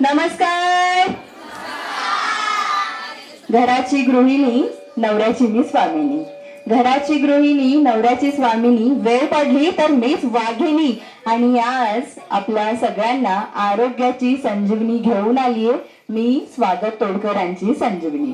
नमस्कार. घराची गृहिणी नवऱ्याची मी स्वामिनी. घराची गृहिणी नवऱ्याची स्वामिनी वेळ पडली तर मीच वाघिणी. आणि आज आपल्या सगळ्यांना आरोग्याची संजीवनी घेऊन आलीये मी स्वागत तोडकरांची संजीवनी.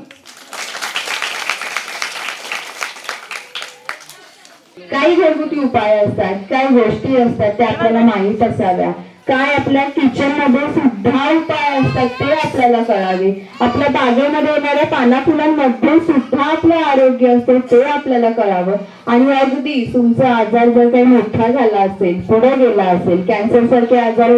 काही घरगुती उपाय असतात काही गोष्टी असतात त्या आपल्याला माहीत असाव्या. काय आपल्या किचनमध्ये सुद्धा उपाय असतात ते आपल्याला कळावे. आपल्या बागेमध्ये येणाऱ्या पानाफुलांमध्ये सुद्धा आपलं आरोग्य असते ते आपल्याला कळावं. आणि अगदी तुमचा आजार जर काही मोठा झाला असेल पुढे गेला असेल कॅन्सर सारखे आजार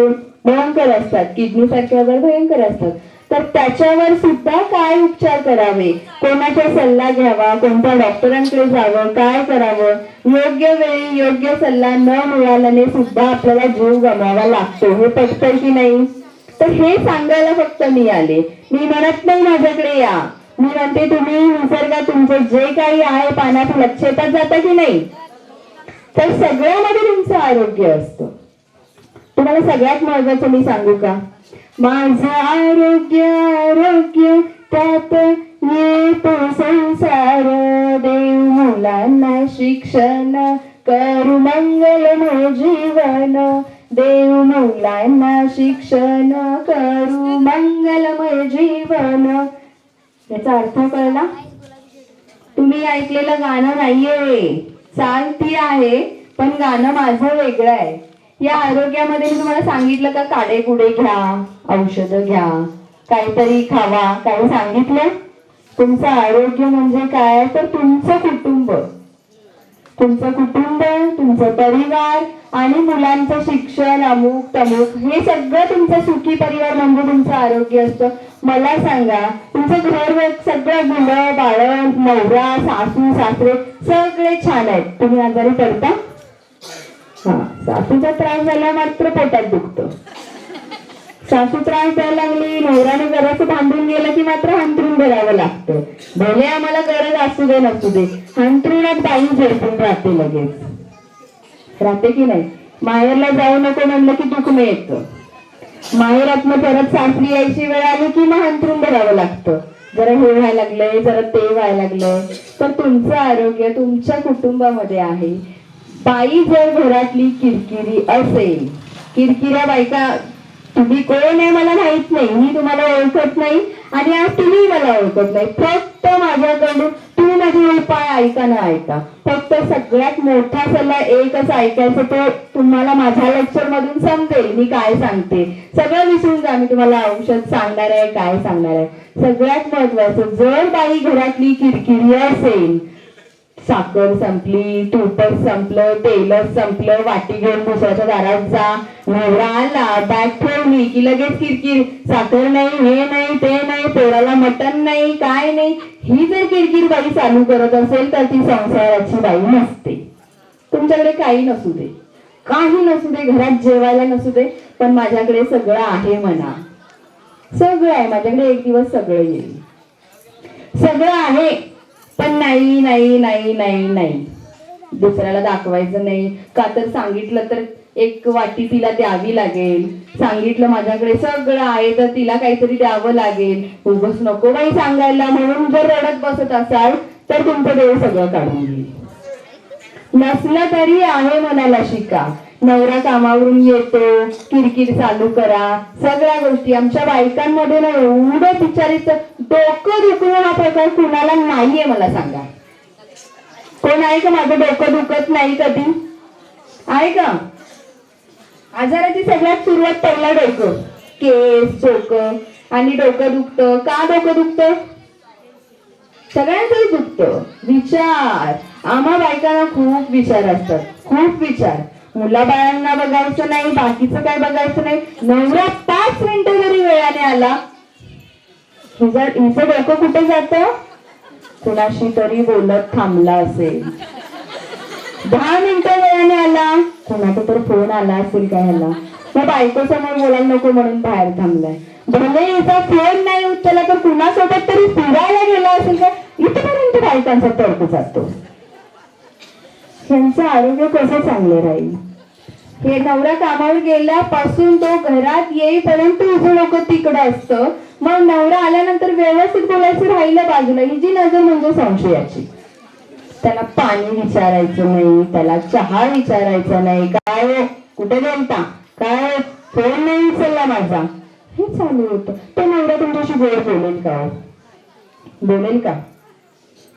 भयंकर असतात किडनी सारखे आजार भयंकर असतात. तर त्याच्यावर सुद्धा काय उपचार करावे? कोणाचा सल्ला घ्यावा? कोणत्या डॉक्टरांकडे जावं? काय करावं? योग्य वेळी योग्य सल्ला न मिळाल्याने सुद्धा आपल्याला जीव गमावा लागतो. हे पटतं की नाही? तर हे सांगायला फक्त मी आले. मी म्हणत नाही माझ्याकडे या. मी म्हणते तुम्ही निसर्गात तुमचं जे काही आहे पाण्यात लक्षात जाता की नाही? तर सगळ्यामध्ये तुमचं आरोग्य असतं. तुम्हाला सगळ्यात महत्वाचं मी सांगू का? माझं आरोग्य आरोग्य त्यात येतो संसार. देव मुलांना शिक्षण करू मंगलमय जीवन. देव मुलांना शिक्षण करू मंगलमय जीवन. याचा अर्थ कळला? तुम्ही ऐकलेलं गाणं नाहीये. चाल ती आहे पण गाणं माझं वेगळं आहे. या आरोग्यामध्ये मी तुम्हाला सांगितलं का काडे कुडे घ्या औषधं घ्या काहीतरी खावा. काही सांगितलं तुमचं आरोग्य म्हणजे काय? तर तुमचं कुटुंब. तुमचं कुटुंब तुमचं परिवार आणि मुलांचं शिक्षण अमुक तमुक हे सगळं तुमचं सुखी परिवार म्हणजे तुमचं आरोग्य असतं. मला सांगा तुमचं घर सगळं मुलं बाळ नवरा सासू सासरे सगळे छान आहेत. तुम्ही आजारी पडता? हा सासूचा त्रास झाला मात्र पोटात दुखत. सासू त्रास द्यायला लागली नवऱ्याने घराचं बांधून गेलं की मात्र हंतरून भरावं लागतं. भले आम्हाला गरज असू दे नसू दे हंतरुणात बाई झोपून राहते लगेच. राहते की नाही? माहेरला जाऊ नको म्हणलं की दुखणं येतं माहेरातनं परत सासरी यायची वेळ आली की मग हंतरून भरावं लागतं. जरा हे व्हायला लागलंय जरा ते व्हायला लागलंय. तर तुमचं आरोग्य तुमच्या कुटुंबामध्ये आहे. बाई जर घरातली किरकिरी असेल किरकिऱ्या बायका तुम्ही कोण आहे मला माहीत नाही मी तुम्हाला ओळखत नाही आणि आज तुम्ही मला ओळखत नाही. फक्त माझ्याकडून तुम्ही माझे उपाय ऐका ना ऐका. फक्त सगळ्यात मोठा सल्ला एक असं ऐकायचं तो तुम्हाला माझ्या लेक्चर मधून समजेल मी काय सांगते. सगळं विसरून जा मी तुम्हाला औषध सांगणार आहे काय सांगणार आहे. सगळ्यात महत्वाचं जर बाई घरातली किरकिरी असेल साखर संपली तुपच संपलं तेलच संपलं वाटी घेऊन दुसऱ्याच्या दारात जा. नवरा आला बॅग ठेवली की लगेच किरकिर. साखर नाही हे नाही ते नाही पोराला मटण नाही काय नाही. ही जर किरकिर बाई चालू करत असेल तर ती संसाराची बाई नसते. तुमच्याकडे काही नसू दे. काही नसू दे घरात जेवायला नसू दे पण माझ्याकडे सगळं आहे म्हणा. सगळं आहे माझ्याकडे एक दिवस सगळं येईल. सगळं आहे. पण नाही नाही नाही नाही नाही. दुसऱ्याला दाखवायचं नाही. का तर सांगितलं तर एक वाटी तिला द्यावी लागेल. सांगितलं माझ्याकडे सगळं आहे तर तिला काहीतरी द्यावं लागेल. उगच नको बाई सांगायला म्हणून जर रडत बसत असाल तर तुमचं देव सगळं काढून घेईल. नसलं तरी आहे मनाला शिका. नवरा कामावरून येतो किरकिर चालू करा. सगळ्या गोष्टी. आमच्या बायकांमध्ये ना एवढं बिचारीच डोकं दुखणं हा प्रकार कुणाला नाहीये मला सांगा. कोण आहे का माझं डोकं दुखत नाही कधी? आहे का? आजाराची सगळ्यात सुरुवात पहिला डोकं. केस डोकं. आणि डोकं दुखतं. का डोकं दुखतं? सगळ्यांचंच दुखतं. विचार. आम्हा बायकांना खूप विचार असतात. खूप विचार. मुलाबाळांना बघायचं नाही बाकीचं काय बघायचं नाही. नवरा पाच मिनिटं जरी वेळाने आला हिचं हिचं डोकं कुठे जात? कुणाशी तरी बोलत थांबला असेल. दहा मिनिटं वेळाने आला कोणाचा तर फोन आला असेल काय ह्याला? मग बायको समोर बोलायला नको म्हणून बाहेर थांबलाय. भले हिचा फोन नाही उचलला तर कुणासोबत तरी फिरायला गेला असेल का? इथपर्यंत बायकांचा तर्क जातो. ह्यांचं आरोग्य कसं चांगलं राहील? हे नवरा कामावर गेल्यापासून तो घरात येईपर्यंत तुझं लोक तिकडं असतं. मग नवरा आल्यानंतर व्यवस्थित बोलायचं राहिलं बाजूला. ही जी नजर म्हणजे संशयाची. त्याला पाणी विचारायचं नाही त्याला चहा विचारायचा नाही. काय हो? कुठे गेलता? काय हो? फोन नाही उचलला माझा. हे चालू होतं. तो नवरा तुमच्याशी गोड बोलेल का हो? बोलेल का?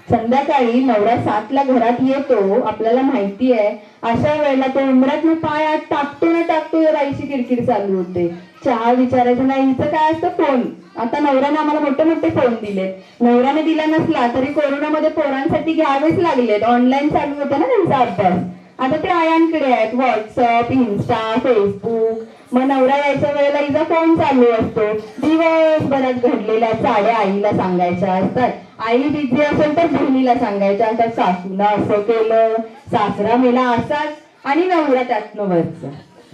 संध्याकाळी नवरा सातला घरात येतो. आपल्याला माहिती आहे अशा वेळेला तो उमरात पाय आत टाकतो ना टाकतो राईची बाईची किरकिर चालू होते. चहा विचारायचं नाही हिचं काय असतं? फोन. आता नवऱ्याने आम्हाला मोठे मोठे फोन दिलेत. नवऱ्याने दिला नसला तरी कोरोनामध्ये पोरांसाठी घ्यावेच लागलेत. ऑनलाईन चालू होतं ना त्यांचा अभ्यास. आता ते आयांकडे आहेत. व्हॉट्सअप इन्स्टा फेसबुक मग नवरा यायच्या वेळेला हिचा फोन चालू असतो. दिवसभरात घडलेल्या चाड्या आईला सांगायच्या असतात. आई बिझी असेल तर बहिणीला सांगायच्या असतात सासूला असं केलं सासरा मेला असाच आणि नवरा त्यातनं वरच.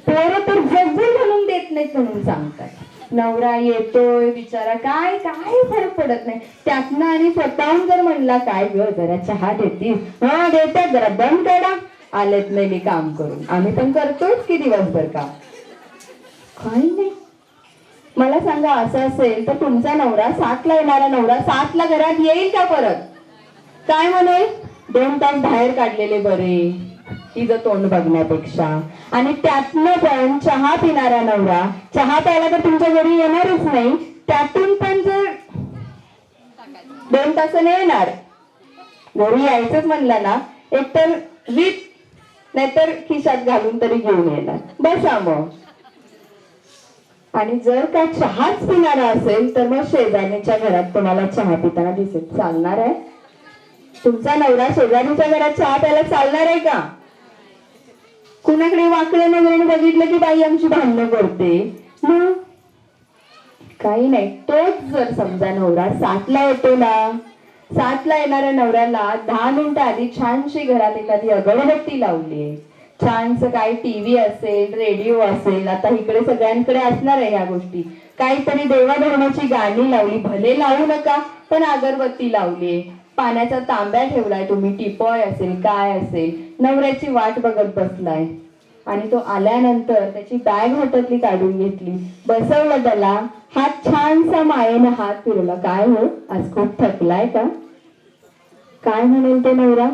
पोरं तर जगून म्हणून देत नाहीत म्हणून सांगतात. नवरा येतोय बिचारा काय काय फरक पडत नाही. त्यातनं आणि स्वतःहून जर म्हणला काय ग जरा चहा देतीस? हा देतात जरा बंद करा. आलेत नाही मी काम करून. आम्ही पण करतोच की दिवसभर काम? काही नाही. मला सांगा असं असेल तर तुमचा नवरा सातला येणारा नवरा सातला घरात येईल का परत? काय म्हणेल? दोन तास बाहेर काढलेले बरे. तिचं तोंड बघण्यापेक्षा. आणि त्यातनं पण चहा पिणारा नवरा चहा प्यायला तर तुमच्या घरी येणारच नाही. त्यातून पण जर दोन तासाने येणार. घरी यायचंच म्हणलं ना एकतर विथ नाहीतर खिशात घालून तरी घेऊन येणार. बसा मग. आणि जर का चहाच पिणारा असेल तर मग शेजारीच्या घरात तुम्हाला चहा पिताना दिसेल. चालणार आहे? तुमचा नवरा शेजारीच्या घरात चहा प्यायला चालणार आहे का? कुणाकडे वाकडे नजरेने बघितलं की बाई आमची भांडणं करते? मग? काही नाही. तोच जर समजा नवरा सातला येतो ना सातला येणाऱ्या नवऱ्याला दहा मिनिटं आधी छानशी घरात एखादी अगरबत्ती लावली. छानस काही टीव्ही असेल रेडिओ असेल आता इकडे सगळ्यांकडे असणार आहे ह्या गोष्टी. काहीतरी देवाधर्माची गाणी लावली भले लावू नका पण अगरबत्ती लावली. पाण्याचा तांब्या ठेवलाय तुम्ही टिपॉय असेल काय असेल नवऱ्याची वाट बघत बसलाय. आणि तो आल्यानंतर त्याची बॅग हातातली काढून घेतली. बसवलं त्याला. हात छानसा मायेनं हात फिरवला. काय हो? आज खूप थकलाय का? काय म्हणेल तो नवरा?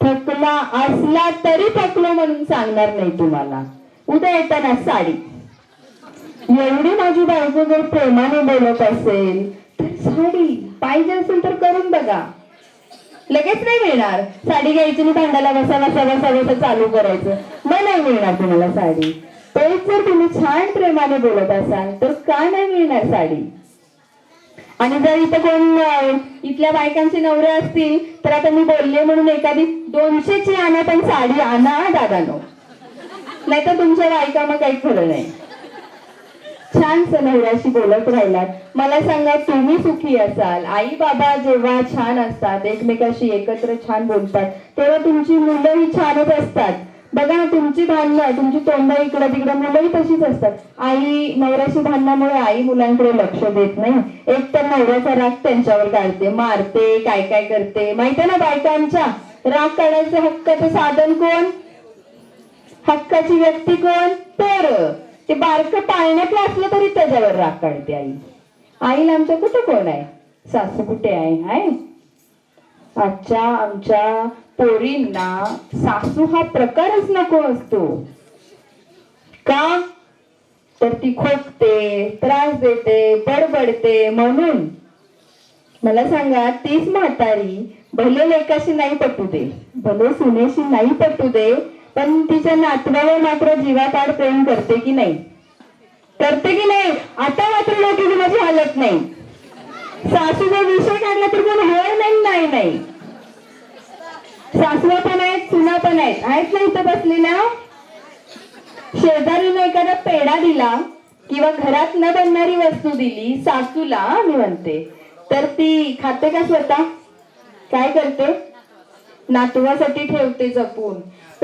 थकला असला तरी थकलो म्हणून सांगणार नाही तुम्हाला. उद्या येताना साडी. एवढी माझी बायको जर प्रेमाने बोलत असेल तर साडी पाहिजे असेल तर करून बघा. लगेच नाही मिळणार. साडी घ्यायची आणि भांडायला बसा बसा बसा बसा चालू करायचं. मग नाही मिळणार तुम्हाला साडी. तेच जर तुम्ही छान प्रेमाने बोलत असाल तर का नाही मिळणार साडी? आणि जर इथं कोण इथल्या बायकांचे नवरे असतील तर आता मी बोलले म्हणून एखादी दोनशेची आणा पण साडी आणा दादा दादानो. नाही तर तुमच्या बायका मग काही खरं नाही. छान नवऱ्याशी बोलत राहिलात. मला सांगा तुम्ही सुखी असाल? आई बाबा जेव्हा छान असतात एकमेकाशी एकत्र छान बोलतात तेव्हा तुमची मुलंही छानच असतात. बघा ना तुमची भांडणं तुमची तोंड इकडं तिकडं मुलंही तशीच असतात. आई नवऱ्याशी भांडणामुळे आई मुलांकडे लक्ष देत नाही. एक तर नवऱ्याचा राग त्यांच्यावर काढते मारते काय काय करते माहितीये ना बायकांच्या? राग काढायचं हक्काचं साधन कोण? हक्काची व्यक्ती कोण? तर ते बारकं पाळण्यातलं असलं तरी त्याच्यावर राग काढते आई. आईला आमच्या कुठे कोण आहे? सासू कुठे आहे? हाय आजच्या आमच्या पोरींना सासू हा प्रकारच नको असतो. का? तर ती खोकते त्रास देते बडबडते म्हणून. मला सांगा तीच म्हातारी भले लेकाशी नाही पटू दे भले सुनेशी नाही पटू दे पण तिच्या नातवावर मात्र जीवापाड प्रेम करते की नाही? करते की नाही? आता मात्र लोक माझी हालत नाही. सासूचा विषय काढला तर कोण होय नाही नाही नाही. सासवा पण आहेत सुना पण आहेत. आहेत ना इथं बसलेल्या? शेजारीनं एखादा पेढा दिला किंवा घरात न बनणारी वस्तू दिली सासूला मी म्हणते तर ती खाते का स्वतः? काय करते? नातवासाठी ठेवते जपून.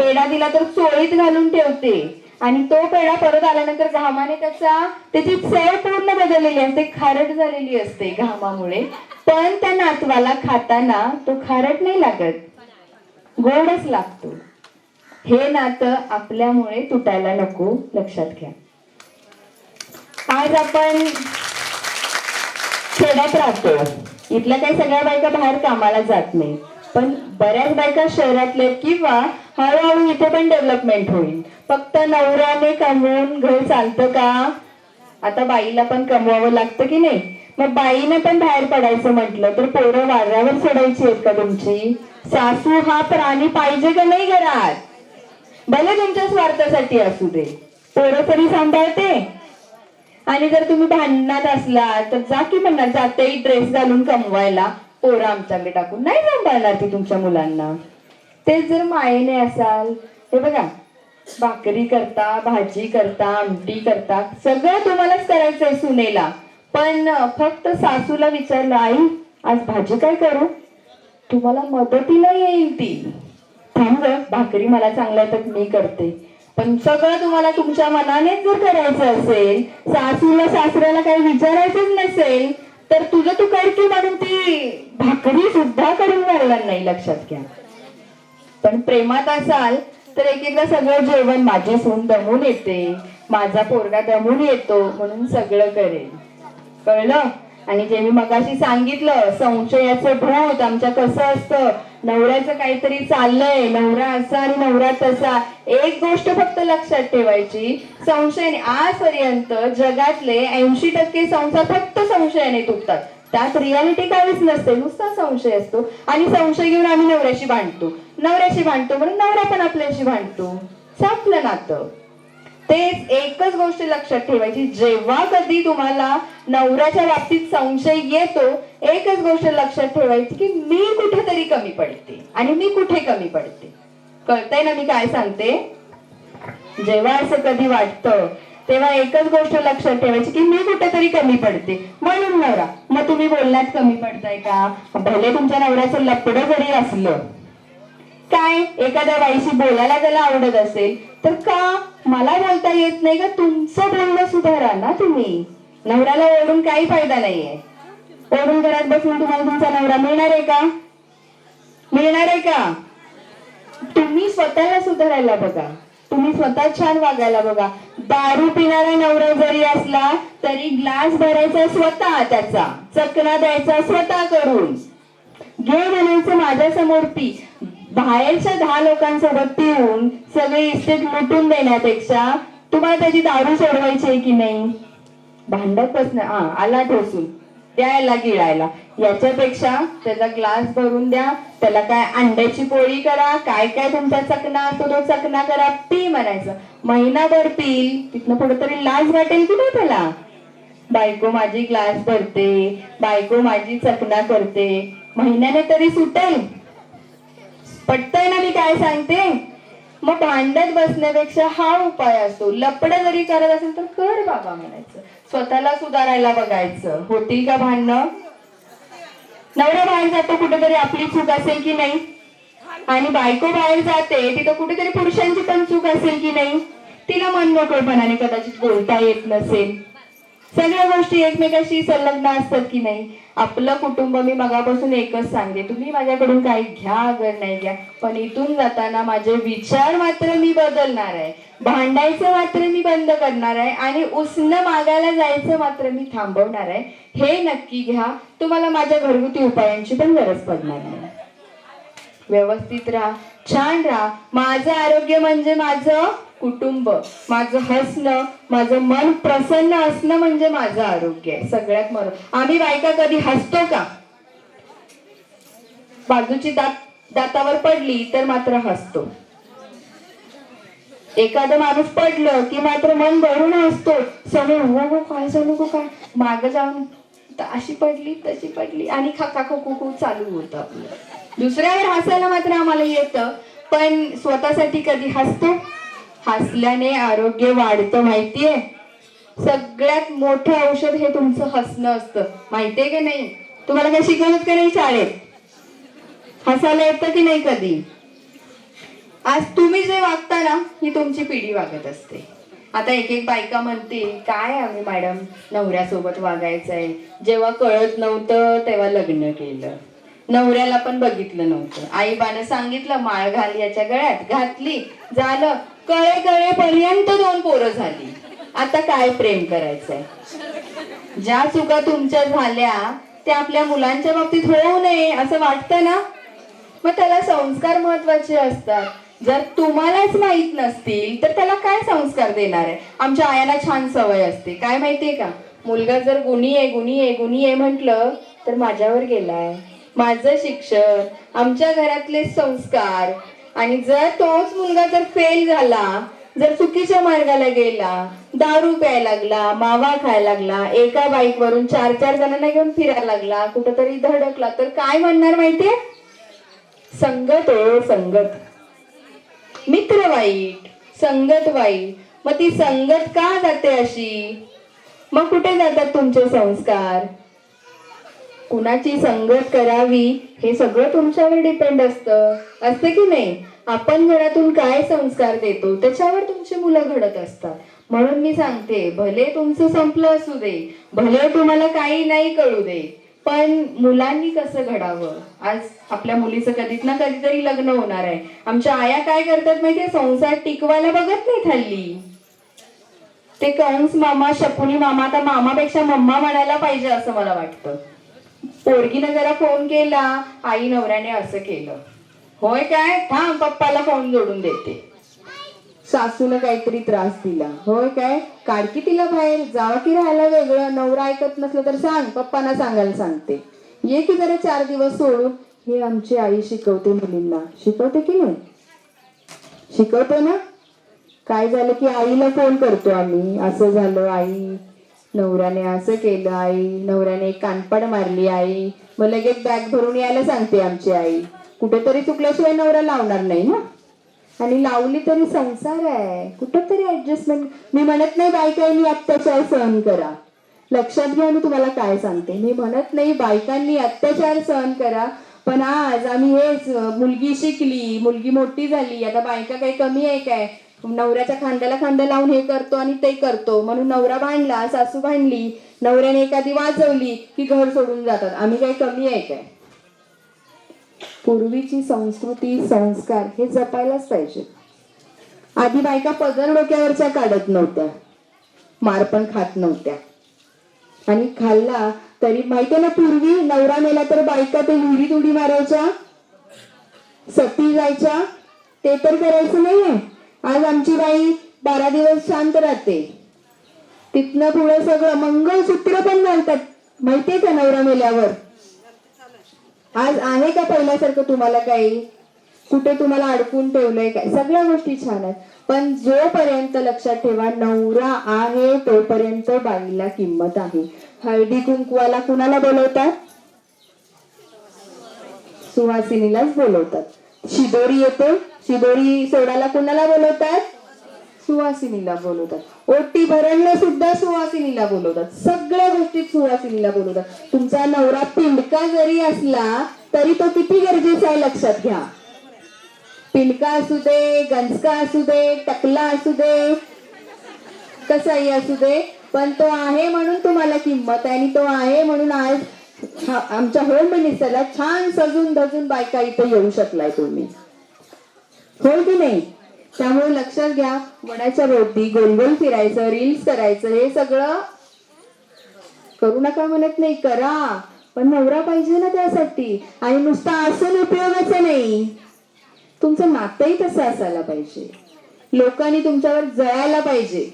पेढा दिला तर चोळीत घालून ठेवते. आणि तो पेढा परत आल्यानंतर घामाने त्याचा त्याची चव पूर्ण बदललेली असते खारट झालेली असते घामामुळे. पण त्या नातवाला खाताना तो खारट नाही लागत. गोडच लागतो. हे नातं आपल्यामुळे तुटायला नको लक्षात घ्या. आज आपण खेड्यात राहतो. इथल्या काही सगळ्या बायका बाहेर कामाला जात नाही पण बऱ्याच बायका शहरातल्या किंवा हळूहळू इथे पण डेव्हलपमेंट होईल. फक्त नवऱ्याने कमवून घर चालतं का? आता बाईला पण कमवावं लागतं की नाही? मग बाईने पण बाहेर पडायचं म्हटलं तर पोरं वाऱ्यावर सोडायची आहेत का तुमची? सासू हा प्राणी पाहिजे का नाही घरात? भले तुमच्या स्वार्थासाठी असू दे. पोरं तरी सांभाळते. आणि जर तुम्ही भांडणात असला तर जा की म्हणणार जाते ड्रेस घालून कमवायला. पोरं आमच्याकडे टाकून. नाही सांभाळणार ती तुमच्या मुलांना. तेच जर मायेने असाल हे बघा भाकरी करता भाजी करता आमटी करता सगळं तुम्हालाच करायचंय सुनेला. पण फक्त सासूला विचारलं आई आज भाजी काय करू? तुम्हाला मदतीला येईल ती. थांब भाकरी मला चांगल्या तर मी करते. पण सगळं तुम्हाला तुमच्या मनानेच जर करायचं असेल सासूला सासऱ्याला काही विचारायचंच नसेल तर तुझं तू कर की म्हणून ती भाकरी सुद्धा करून घालणार नाही लक्षात घ्या. पण प्रेमात असाल तर एकेकदा सगळं जेवण माझी सून दमून येते. माझा पोरगा दमून येतो म्हणून सगळं करेल कळलं? आणि जे मी मगाशी सांगितलं संशयाचं भूत आमच्या कसं असतं? नवऱ्याचं काहीतरी चाललंय नवरा असा आणि नवरा तसा. एक गोष्ट फक्त लक्षात ठेवायची संशय आजपर्यंत जगातले ऐंशी टक्के संसार फक्त संशयाने तुटतात. त्यात रियालिटी काहीच नसते. नुसता संशय असतो. आणि संशय घेऊन आम्ही नवऱ्याशी भांडतो. नवऱ्याशी भांडतो म्हणून नवरा पण आपल्याशी भांडतो. संपलं नातं. तेच एकच गोष्ट लक्षात ठेवायची. जेव्हा कधी तुम्हाला नवऱ्याच्या बाबतीत संशय येतो एकच गोष्ट लक्षात ठेवायची की मी कुठेतरी कमी पडते आणि मी कुठे कमी पडते. कळतंय ना मी काय सांगते? जेव्हा असं कधी वाटतं तेव्हा एकच गोष्ट लक्षात ठेवायची की मी कुठेतरी कमी पडते. म्हणून नवरा मग तुम्ही बोलण्यात कमी पडताय का? भले तुमच्या नवऱ्याचं लपड जरी असलं काय एखाद्या बाईशी बोलायला त्याला आवडत असेल तर का? मला बोलता येत नाही का? तुमचं बोलणं सुधारा ना तुम्ही. नवऱ्याला ओढून काही फायदा नाहीये. ओढून घरात बसून तुम्हाला तुमचा नवरा मिळणार आहे का? मिळणार आहे का? तुम्ही स्वतःला सुधारायला बघा. तुम्ही स्वतः छान वागायला बघा. दारू पिणारा नवरा जरी असला तरी ग्लास भरायचा स्वतः त्याचा. चकना द्यायचा स्वतः करून. घे म्हणायचं माझ्यासमोर पी. बाहेरच्या दहा लोकांसोबत पिऊन सगळी इस्टेट लुटून देण्यापेक्षा तुम्हाला त्याची दारू सोडवायची आहे की नाही? भांडत बसणं हा आला ठोसून. द्यायला गिळायला. याच्यापेक्षा त्याचा ग्लास भरून द्या त्याला काय अंड्याची पोळी करा काय काय तुमचा चकना असतो तो चकना करा पी म्हणायचं. महिनाभर पील तिथनं पुढे तरी लाज वाटेल की नाही त्याला? बायको माझी ग्लास भरते बायको माझी चकना करते महिन्याने तरी सुटेल. पटतंय ना मी काय सांगते? मग भांडत बसण्यापेक्षा हा उपाय असतो. लपड जरी करत असेल तर कर बाबा म्हणायचं. स्वतःला सुधारायला बघायचं. होतील का भांडणं? नवरा बाहेर जातो कुठेतरी आपली चूक असेल की नाही? आणि बायको बाहेर जाते तिथं कुठेतरी पुरुषांची पण चूक असेल की नाही? तिला मन मोकळपणाने कदाचित बोलता येत नसेल. सगळ्या गोष्टी एकमेकाशी संलग्न असतात की नाही? आपलं कुटुंब मी मगापासून एकच सांगते. तुम्ही माझ्याकडून काही घ्या अगर नाही घ्या पण इथून जाताना माझे विचार मात्र मी बदलणार आहे. भांडायचं मात्र मी बंद करणार आहे आणि उसनं मागायला जायचं मात्र मी थांबवणार आहे. हे नक्की घ्या. तुम्हाला माझ्या घरगुती उपायांची पण गरज पडणार नाही. व्यवस्थित राहा. छान राहा. माझं आरोग्य म्हणजे माझं कुटुंब. माझं हसणं माझं मन प्रसन्न असणं म्हणजे माझं आरोग्य आहे. सगळ्यात महत्त्व आम्ही बायका कधी हसतो का? बाजूची दात दातावर पडली तर मात्र हसतो. एखादं माणूस पडलं की मात्र मन भरून हसतो. समोर हो हो काय झालं गो हो, काय? माग जाऊन अशी पडली तशी पडली आणि खाका खो खो खो चालू होतं आपलं. दुसऱ्यावर हसायला मात्र आम्हाला येतं पण स्वतःसाठी कधी हसतो? हसल्याने आरोग्य वाढतं माहितीये? सगळ्यात मोठं औषध हे तुमचं हसणं असतं. माहितीये की नाही? तुम्हाला काय शिकवत का नाही शाळेत? हसायला येतं की नाही कधी? आज तुम्ही जे वागता ना ही तुमची पिढी वागत असते. आता एक एक बायका म्हणतील काय आम्ही मॅडम नवऱ्यासोबत वागायचंय? जेव्हा कळत नव्हतं तेव्हा लग्न केलं. नवऱ्याला पण बघितलं नव्हतं. आईबानं सांगितलं माळ घाल याच्या गळ्यात. घातली. झालं. कळे कळे पर्यंत दोन पोरं झाली. आता काय प्रेम करायचंय? ज्या चुका तुमच्या झाल्या त्या आपल्या मुलांच्या बाबतीत होऊ नये असं वाटतं ना? मग त्याला संस्कार महत्त्वाचे असतात. जर तुम्हालाच माहीत नसतील तर त्याला काय संस्कार देणार आहे? आमच्या आयाला छान सवय असते. काय माहितीये का? मुलगा जर गुणी आहे गुणी आहे गुणी आहे म्हटलं तर माझ्यावर गेलाय. माझं शिक्षण आमच्या घरातले संस्कार. आणि जर तोच मुलगा जर फेल झाला जर चुकीच्या मार्गाला गेला दारू प्यायला लागला मावा खायला लागला एका बाईक वरून चार चार जणांना घेऊन फिरायला लागला कुठंतरी धडकला तर काय म्हणणार माहितीये? संगत हो संगत. मित्र वाईट संगत वाईट. मग ती संगत का जाते अशी? मग कुठे जातात तुमचे संस्कार? कुणाची संगत करावी हे सगळं तुमच्यावर डिपेंड असतं. असते की नाही? आपण घरातून काय संस्कार देतो त्याच्यावर तुमची मुलं घडत असतात. म्हणून मी सांगते भले तुमचं संपलं असू दे भले तुम्हाला काही नाही कळू दे पण मुलांनी कसं घडावं? आज आपल्या मुलीचं कधीच ना कधीतरी लग्न होणार आहे. आमच्या आया काय करतात माहितीये? संसार टिकवायला बघत नाही हल्ली. ते कंस मामा शकुनी मामा आता मामापेक्षा मम्मा म्हणायला पाहिजे असं मला वाटतं. पोरगीनं जरा फोन केला आई नवऱ्याने असं केलं. होय काय? थांब पप्पाला फोन जोडून देते. सासूनं काहीतरी त्रास दिला. होय काय? काढकी तिला बाहेर. जावा की राहायला वेगळं. नवरा ऐकत नसलं तर सांग. पप्पांना सांगायला सांगते. ये की जरा चार दिवस सोडून. हे आमची आई शिकवते मुलींना. शिकवते की नाही? शिकवते ना? काय झालं की आईला फोन करतो आम्ही. असं झालं आई नवऱ्याने असं केलं आई नवऱ्याने कानपड कानपाड मारली आई. मग लगेच बॅग भरून यायला सांगते आमची आई. कुठेतरी चुकल्याशिवाय नवरा लावणार नाही ना? आणि लावली तरी संसार आहे. कुठंतरी ऍडजस्टमेंट मी म्हणत नाही बायकांनी अत्याचार सहन करा. लक्षात घ्या मी तुम्हाला काय सांगते. मी म्हणत नाही बायकांनी अत्याचार सहन करा. पण आज आम्ही हेच मुलगी शिकली मुलगी मोठी झाली. आता बायका काही कमी आहे काय? नवऱ्याच्या खांद्याला खांदा लावून हे करतो आणि ते करतो. म्हणून नवरा भांडला सासू भांडली नवऱ्याने एखादी वाजवली की घर सोडून जातात. आम्ही काही कमी आहे काय? पूर्वीची संस्कृती संस्कार हे जपायलाच पाहिजे. आधी बायका पदर डोक्यावरच्या काढत नव्हत्या. मार पण खात नव्हत्या. आणि खाल्ला तरी माहितीये ना पूर्वी नवरा मेला तर बायका ते विहिरीत उडी मारायच्या सती जायच्या ते तर करायचं नाहीये. आज आमची बाई बारा दिवस शांत राहते. तिथनं पुढे सगळं मंगळसूत्र पण घालतात. माहितीये का नवरा मेल्यावर? आज आहे का पहिल्यासारखं तुम्हाला काही? कुठे तुम्हाला अडकून ठेवलंय काय? सगळ्या गोष्टी छान आहेत. पण जोपर्यंत लक्षात ठेवा नवरा आहे तोपर्यंत बाईला किंमत आहे. हळदी कुंकवाला कुणाला बोलवतात? सुहासिनीलाच बोलवतात. शिदोरी येते शिदोरी सोडायला कुणाला बोलवतात? सुवासिनीला बोलवतात. ओटी भरणला सुद्धा सुवासिनीला बोलवतात. सगळ्या गोष्टीत सुवासिनीला बोलवतात. तुमचा नवरा पिंडका जरी असला तरी तो किती गरजेचा आहे लक्षात घ्या. पिंडका असू दे गंजका असू दे टकला असू दे कसाही असू दे पण तो आहे म्हणून तुम्हाला किंमत आहे आणि तो आहे म्हणून आज आमच्या होम मिनिस्टरला छान सजून धजून बायका इथे येऊ शकलाय तुम्ही. होय की नाही? त्यामुळे लक्षात घ्या वडाच्या भोवती गोलगोल फिरायचं रील्स करायचं हे सगळं करू नका म्हणत नाही करा. पण नवरा पाहिजे ना त्यासाठी. आणि नुसता असून उपयोगाचं नाही. तुमचं नातंही तसं असायला पाहिजे. लोकांनी तुमच्यावर जळायला पाहिजे.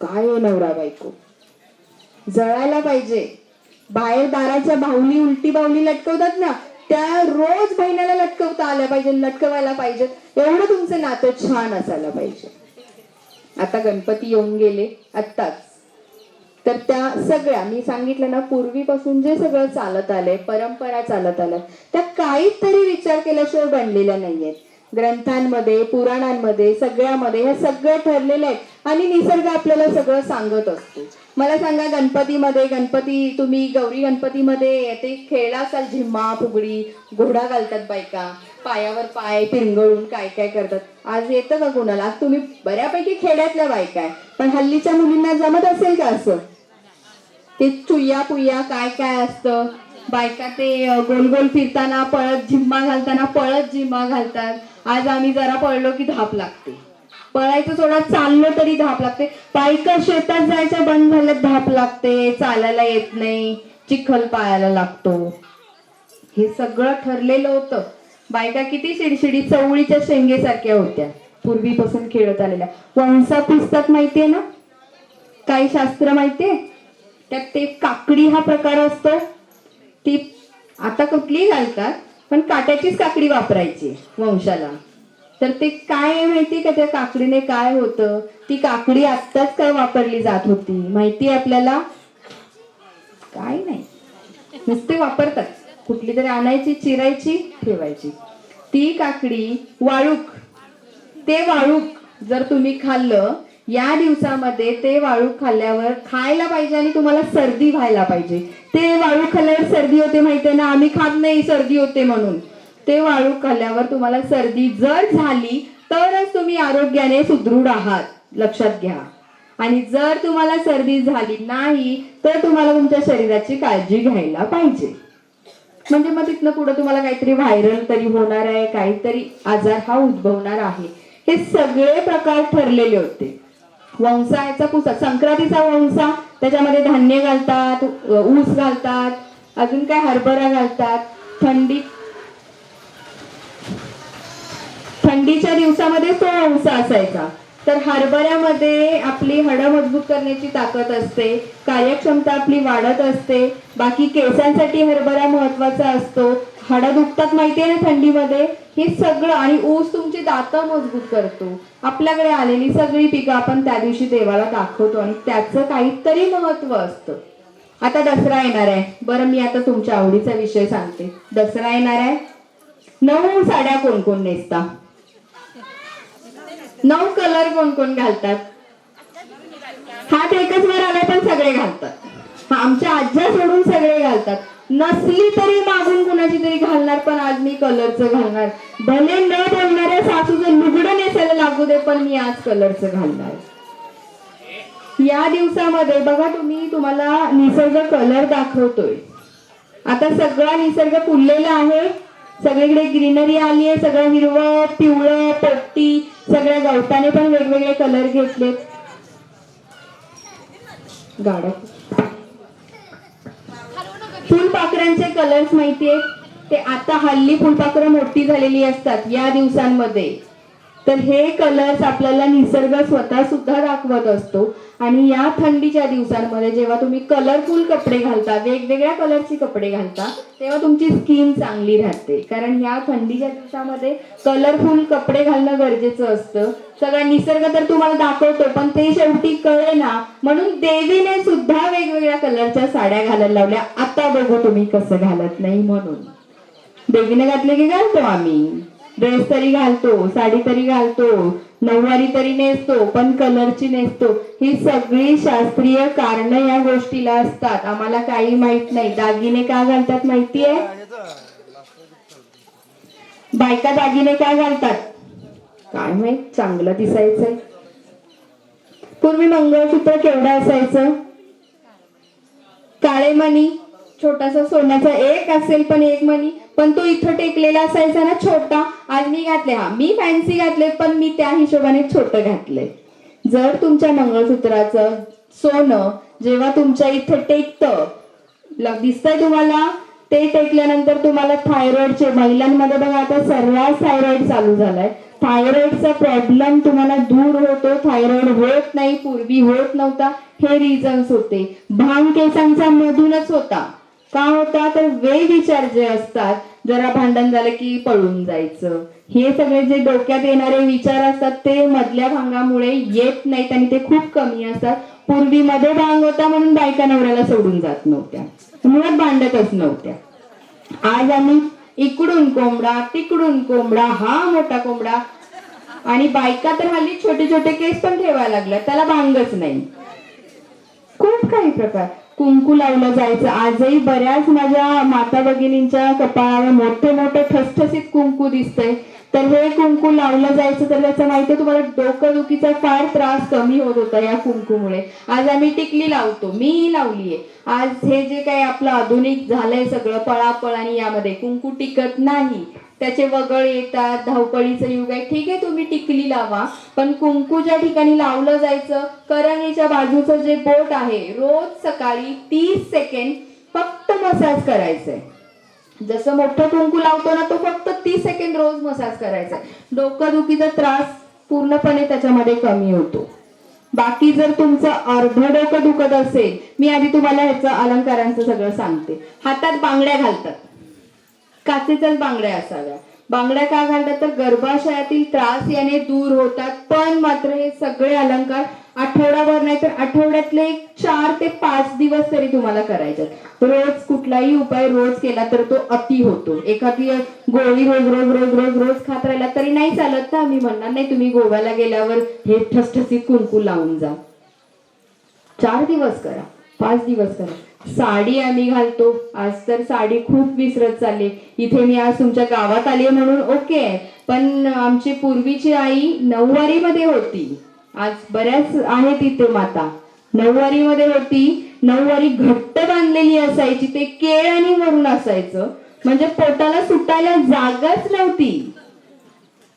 काय हो नवरा बायको? जळायला पाहिजे. बाहेर दाराच्या बाहुली उलटी बाहुली लटकवतात ना त्या रोज बहिण्याला लटकवता आल्या पाहिजे लटकवायला पाहिजे एवढं तुमचं नातं छान असायला पाहिजे. आता गणपती येऊन गेले आत्ताच. तर त्या सगळ्या मी सांगितलं ना पूर्वीपासून जे सगळं चालत आलंय परंपरा चालत आल्या त्या काहीतरी विचार केल्याशिवाय बनलेल्या नाहीयेत. ग्रंथांमध्ये पुराणांमध्ये सगळ्यामध्ये हे सगळं ठरलेलं आहे. आणि निसर्ग आपल्याला सगळं सांगत असतो. मला सांगा गणपतीमध्ये गणपती तुम्ही गौरी गणपतीमध्ये ते खेळला असाल झिम्मा फुगडी घोडा घालतात बायका. पायावर पाय पिरंगळून काय काय करतात. आज येतं का कोणाला? आज तुम्ही बऱ्यापैकी खेड्यातल्या बायका आहे. पण हल्लीच्या मुलींना जमत असेल का असं? ते चुया पुया काय काय असतं? बायका ते गोल गोल फिरताना पळत झिम्मा घालताना पळत झिम्मा घालतात. आज आम्ही जरा पळलो की धाप लागते. पळायचं थोडा चाललो तरी धाप लागते. बायका शेतात जायच्या बंद झाल्यात धाप लागते. चालायला येत नाही. चिखल पाळायला लागतो. हे सगळं ठरलेलं होतं. बायका किती शिडशिडी चवळीच्या शेंगेसारख्या होत्या. पूर्वीपासून खेळत आलेल्या. वंसा पुस्तक माहितीये ना? काही शास्त्र माहितीये? त्यात ते काकडी हा प्रकार असतो. ती आता कुठलीही घालतात पण काट्याचीच काकडी वापरायची वंशाला. तर ते काय माहिती का? त्या काकडीने काय होतं? ती काकडी आत्ताच काय वापरली जात होती? माहिती आपल्याला? काय नाही. नुसते वापरतात. कुठली तरी आणायची चिरायची ठेवायची. ती काकडी वाळूक. ते वाळूक जर तुम्ही खाल्लं या दिवसामध्ये ते वाळूक खाल्ल्यावर खायला पाहिजे आणि तुम्हाला सर्दी व्हायला पाहिजे. ते वाळूक खाल्ल्यावर सर्दी होते माहितीये ना? आम्ही खात नाही सर्दी होते म्हणून. ते वाळू खाल्ल्यावर तुम्हाला सर्दी जर झाली तरच तुम्ही आरोग्याने सुदृढ आहात. लक्षात घ्या. आणि जर तुम्हाला सर्दी झाली नाही तर तुम्हाला तुमच्या शरीराची काळजी घ्यायला पाहिजे. म्हणजे मग तिथनं पुढे तुम्हाला काहीतरी व्हायरल तरी होणार आहे काहीतरी आजार हा उद्भवणार आहे. हे सगळे प्रकार ठरलेले होते. वंसाचा पुसा संक्रांतीचा वंसा त्याच्यामध्ये धान्य घालतात ऊस घालतात अजून काय हरभरा घालतात थंडी थंडीच्या दिवसामध्ये तो अंश असायचा. तर हरभऱ्यामध्ये आपली हडं मजबूत करण्याची ताकद असते कार्यक्षमता आपली वाढत असते बाकी केसांसाठी हरभरा महत्त्वाचा असतो. हाडं दुखतात माहितीये ना थंडीमध्ये? हे सगळं आणि ऊस तुमची दात मजबूत करतो. आपल्याकडे आलेली सगळी पिकं आपण त्या दिवशी देवाला दाखवतो आणि त्याचं काहीतरी महत्त्व असतं. आता दसरा येणार आहे. बरं मी आता तुमच्या आवडीचा विषय सांगते. दसरा येणार आहे. नऊ साड्या कोण कोण नेसता? नऊ कलर कोण कोण घालतात? हात एकच वर आला पण सगळे घालतात. आमच्या आज्या सोडून सगळे घालतात. नसली तरी मागून कुणाची तरी घालणार पण आज मी कलरचं घालणार. भले न बोलणाऱ्या सासूचं लुगडं नेसायला लागू दे पण मी आज कलरचं घालणार. या दिवसामध्ये बघा तुम्ही तुम्हाला निसर्ग कलर दाखवतोय. आता सगळा निसर्ग फुललेला आहे. सगळीकडे ग्रीनरी आली आहे सगळं हिरवं पिवळं पोपटी सगळ्या गवताने पण वेगवेगळे कलर घेतलेत. गाड फुलपाखरांचे कलर्स माहितीये? ते आता हल्ली फुलपाखरं मोठी झालेली असतात या दिवसांमध्ये. तर हे कलर्स आपल्याला निसर्ग स्वतः सुद्धा दाखवत असतो. आणि या थंडीच्या दिवसांमध्ये जेव्हा तुम्ही कलरफुल कपडे घालता वेगवेगळ्या कलरचे कपडे घालता तेव्हा तुमची स्किन चांगली राहते. कारण या थंडीच्या दिवसामध्ये कलरफुल कपडे घालणं गरजेचं असतं. सगळा निसर्ग तर तुम्हाला दाखवतो पण ते शेवटी कळे ना म्हणून देवीने सुद्धा वेगवेगळ्या कलरच्या साड्या घालायला लावल्या. आता बघू तुम्ही कसं घालत नाही म्हणून. देवीने घातले की घालतो आम्ही. ड्रेस तरी घालतो साडी तरी घालतो नऊवारी तरी नेसतो पण कलरची नेसतो. ही सगळी शास्त्रीय कारण या गोष्टीला असतात. आम्हाला काही माहीत नाही. दागिने का घालतात माहितीये? बायका दागिने का घालतात? काय माहीत? चांगलं दिसायचंय. पूर्वी मंगळसूत्र केवढं असायचं? काळे मणी छोटासा सोन्याचा एक असेल पण एक मणी पण तो इथं टेकलेला असायचा ना छोटा. आज मी घातले हा मी फॅन्सी घातले पण मी त्या हिशोबाने छोट घातले जर तुमच्या मंगळसूत्राचं सोनं जेव्हा तुमच्या इथं टेकतं दिसतंय तुम्हाला ते टेकल्यानंतर तुम्हाला थायरॉइडचे महिलांमध्ये बघा आता सर्रास थायरॉइड चालू झालाय. थायरॉइडचा प्रॉब्लेम तुम्हाला दूर होतो. थायरॉइड होत नाही पूर्वी होत नव्हता. हे रिझन्स होते. भांग केसांचा मधूनच होता. का होता? तर वे विचार जे असतात जरा भांडण झालं की पळून जायचं. हे सगळे जे डोक्यात येणारे विचार असतात ते मधल्या भांगामुळे येत नाहीत आणि ते खूप कमी असतात. पूर्वी मध्ये भांग होता म्हणून बायका नवऱ्याला सोडून जात नव्हत्या. मुळात भांडतच नव्हत्या. आज आम्ही इकडून कोंबडा तिकडून कोंबडा हा मोठा कोंबडा. आणि बायका तर हल्ली छोटे छोटे केस पण ठेवायला लागल्या. त्याला भांगच नाही. खूप काही प्रकार. कुंकू लावलं जायचं. आजही बऱ्याच माझ्या माता भगिनींच्या कपाळावर मोठे मोठे ठसठसीत कुंकू दिसतंय. तर हे कुंकू लावलं जायचं तर त्याचं माहितीये तुम्हाला डोकंदुखीचा फार त्रास कमी होत होता या कुंकूमुळे. आज आम्ही टिकली लावतो. मीही लावलीये. आज हे जे काही आपलं आधुनिक झालंय सगळं पळापळ आणि यामध्ये कुंकू टिकत नाही. त्याचे वगळ येतात धावपळीचं युग आहे. ठीक आहे तुम्ही टिकली लावा. पण कुंकू ज्या ठिकाणी लावलं जायचं करंगीच्या बाजूचं जे बोट आहे रोज सकाळी तीस सेकंड फक्त मसाज करायचंय. जसं मोठं कुंकू लावतो ना तो फक्त तीस सेकंड रोज मसाज करायचा डोकंदुखीचा त्रास पूर्णपणे त्याच्यामध्ये कमी होतो. बाकी जर तुमचं अर्ध डोकं दुखत असेल मी आधी तुम्हाला ह्याचं अलंकारांचं सगळं सांगते. हातात बांगड्या घालतात. काचेच्याच बांगड्या असाव्या. बांगड्या का घालतात? तर गर्भाशयातील त्रास याने दूर होतात. पण मात्र हे सगळे अलंकार आठवडाभर नाही तर आठवड्यातले एक चार ते पाच दिवस तरी तुम्हाला करायचे रोज कुठलाही उपाय रोज केला तर तो अति होतो. एखादी गोळी रोज रोज रोज रोज रोज खात राहिला तरी नाही चालत ना. मी म्हणणार नाही तुम्ही गोव्याला गेल्यावर हे ठसठसीत कुंकू लावून जा. चार दिवस करा. पाच दिवस करा. साडी आम्ही घालतो. आज तर साडी खूप विसरत चालली इथे मी आज तुमच्या गावात आली आहे म्हणून ओके पण आमची पूर्वीची आई नऊवारी मध्ये होती. आज बऱ्याच आहेत इथे माता. नऊवारी मध्ये होती. नऊवारी घट्ट बांधलेली असायची. ते केळ आणि वरून असायचं. म्हणजे पोटाला सुटायला जागाच नव्हती.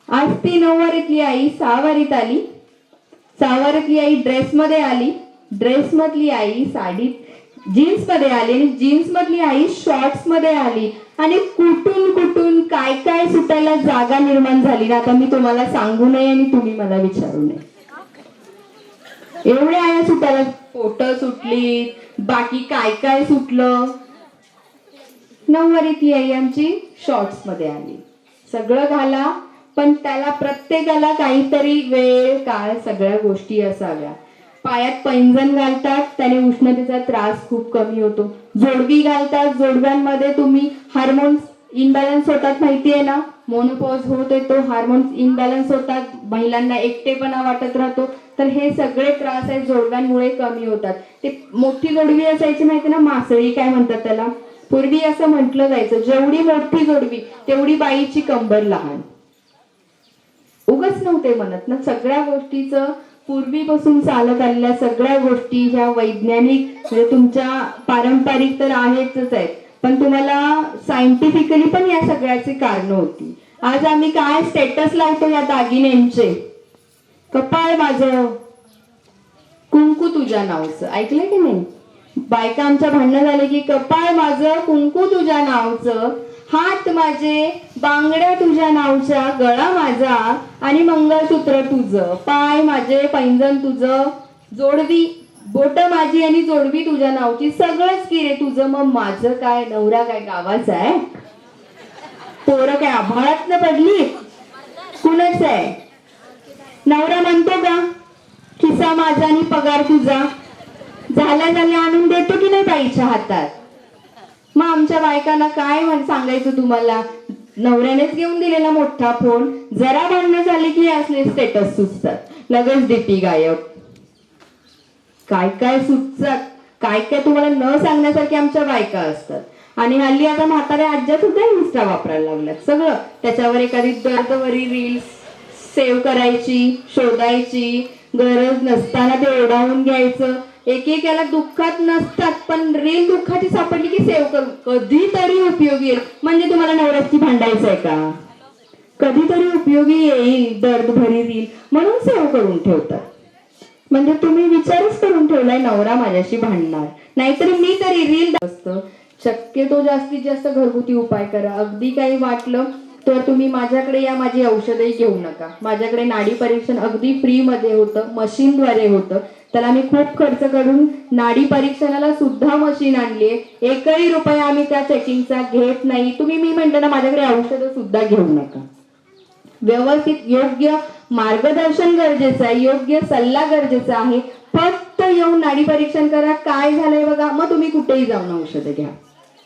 आज ती नऊवारीतली आई सहावारीत आली. सहावारीतली आई ड्रेस मध्ये आली. ड्रेस मधली आई साडी जीन्समध्ये आली आणि जीन्स मधली आई शॉर्ट्समध्ये आली. आणि कुठून कुठून काय काय सुटायला जागा निर्माण झाली ना आता मी तुम्हाला सांगू नये आणि तुम्ही मला विचारू नये. एवढ्या आया सुटायला पोट सुटली बाकी काय काय सुटलं? नऊवारी ती आई आमची शॉर्ट्समध्ये आली. सगळं घाला पण त्याला प्रत्येकाला काहीतरी वेळ काळ सगळ्या गोष्टी असाव्या. पायात पैंजण घालतात त्याने उष्णतेचा त्रास खूप कमी होतो. जोडवी घालतात जोडव्यांमध्ये तुम्ही हार्मोन्स इनबॅलन्स होतात माहितीये ना? मोनोपॉज होत येतो हार्मोन्स इनबॅलन्स होतात महिलांना एकटेपणा वाटत राहतो. तर हे सगळे त्रास आहेत जोडव्यांमुळे कमी होतात. ते मोठी जोडवी असायची माहिती ना? मासळी काय म्हणतात त्याला? पूर्वी असं म्हटलं जायचं जेवढी मोठी जोडवी तेवढी बाईची कंबर लहान. उगच नव्हते म्हणत ना सगळ्या गोष्टीचं पूर्वीपासून चालत आलेल्या सगळ्या गोष्टी ह्या वैज्ञानिक म्हणजे तुमच्या पारंपरिक तर आहेतच आहेत पण तुम्हाला सायंटिफिकली पण या सगळ्याची कारण होती. आज आम्ही काय स्टेटस लावतो या दागिन्यांचे? कपाळ माझं. कुंकू तुझ्या नावचं. ऐकलंय की नाही? बायका आमच्या भांडणं झालं की कपाळ माझं कुंकू तुझ्या नावचं हात माझे बांगड्या तुझ्या नावच्या गळा माझा आणि मंगळसूत्र तुझं. पाय माझे पैंजण तुझं. जोडवी बोट माझी आणि जोडवी तुझ्या नावची. सगळंच की रे तुझं. मग माझं काय? नवरा काय गावाचा आहे? पोरं काय आभाळात पडली? कुणच आहे? नवरा म्हणतो का? खिसा माझा आणि पगार तुझा. झाल्या झाल्या आणून देतो की नाही बाईच्या हातात? मग आमच्या बायकांना काय म्हण सांगायचं तुम्हाला? नवऱ्यानेच घेऊन दिलेला मोठा फोन जरा भांडणं झाली की असले स्टेटस सुचतात. लगेच डीपी गायब. काय काय सुचतात? काय काय तुम्हाला न सांगण्यासारखे आमच्या बायका असतात. आणि हल्ली आता म्हाताऱ्या आज्या सुद्धा इन्स्टा वापरायला लागल्यात. सगळं. त्याच्यावर एखादी दर्दवरी रील्स सेव्ह करायची शोधायची गरज नसताना ते ओढावून घ्यायचं. एक एक याला दुःखात नसतात पण रील दुःखाची सापडली की सेव्ह करू. कधीतरी उपयोगी येईल. म्हणजे तुम्हाला नवऱ्याची भांडायचं आहे का? कधीतरी उपयोगी येईल दर्द भरी रील म्हणून सेव्ह करून ठेवतात. म्हणजे तुम्ही विचारच करून ठेवलाय नवरा माझ्याशी भांडणार. नाहीतर मी तरी रील असतं शक्यतो जास्तीत जास्त घरगुती उपाय करा. अगदी काही वाटलं तर तुम्ही माझ्याकडे या माझी औषधही घेऊ नका. माझ्याकडे नाडी परीक्षण अगदी फ्री मध्ये होतं मशीनद्वारे होतं. त्याला मी खूप खर्च करून नाडी परीक्षणाला सुद्धा मशीन आणली एकही रुपया आम्ही त्या चेकिंगचा घेत नाही. तुम्ही मी म्हणलं ना माझ्याकडे औषधं सुद्धा घेऊ नका. व्यवस्थित योग्य मार्गदर्शन गरजेचं आहे योग्य सल्ला गरजेचा आहे. फक्त येऊन नाडी परीक्षण करा. काय झालंय बघा? मग तुम्ही कुठेही जाऊन औषधं घ्या.